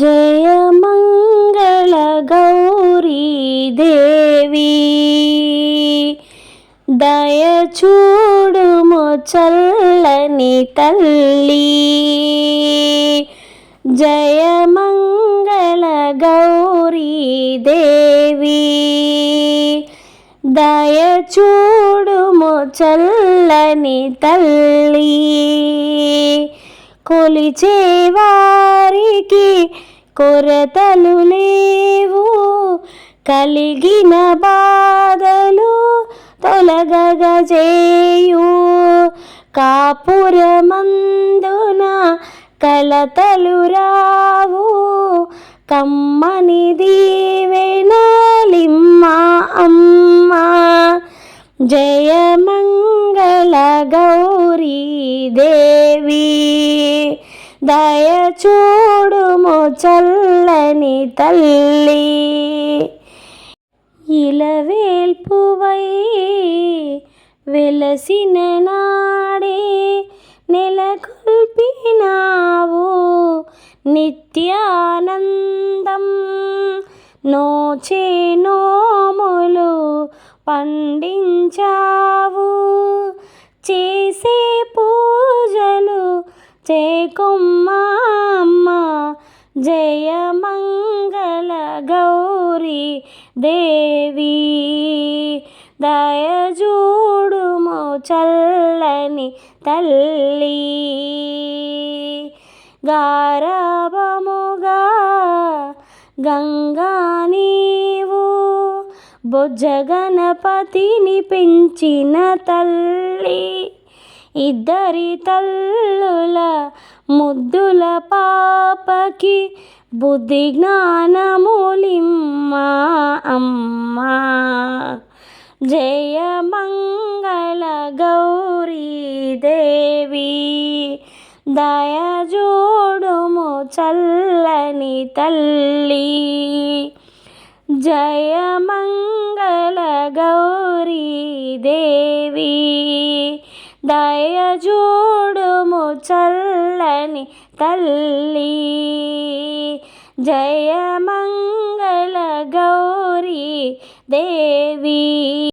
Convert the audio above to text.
జయ మంగళ గౌరీ దేవి దయ చూడుము చల్లని తల్లి. జయ మంగళ గౌరీ దేవి దయ చూడుము చల్లని తల్లి. కొలిచేవారికి కొరతలు లేవు. కలిగిన బాధలు తొలగగజేయు కాపురమందున కలతలు రావు. కమ్మని దీవెనా అమ్మ జయ మంగళ గౌరీ దేవి దయ చల్లని తల్లి. ఇలవేల్పువై వెలసిన నాడే నెలకొల్పినావు నిత్యానందం. నోచే నోములు పండించావు చేకొమ్మ అమ్మ జయ మంగళ గౌరీ దేవి. దయజూడుము చల్లని తల్లి గారాభముగా గంగా నీవు బొజ్జగణపతిని పెంచిన తల్లి. ఇద్దరి తల్లుల ముద్దుల పాపకి బుద్ధి జ్ఞానములిమ్మ అమ్మా. జయ మంగళ గౌరీ దేవి దయజోడుము చల్లని తల్లి. జయ మంగళ గౌరీ దేవి దయజోడుము చల్లని తల్లి. జయమంగళ గౌరీ దేవి.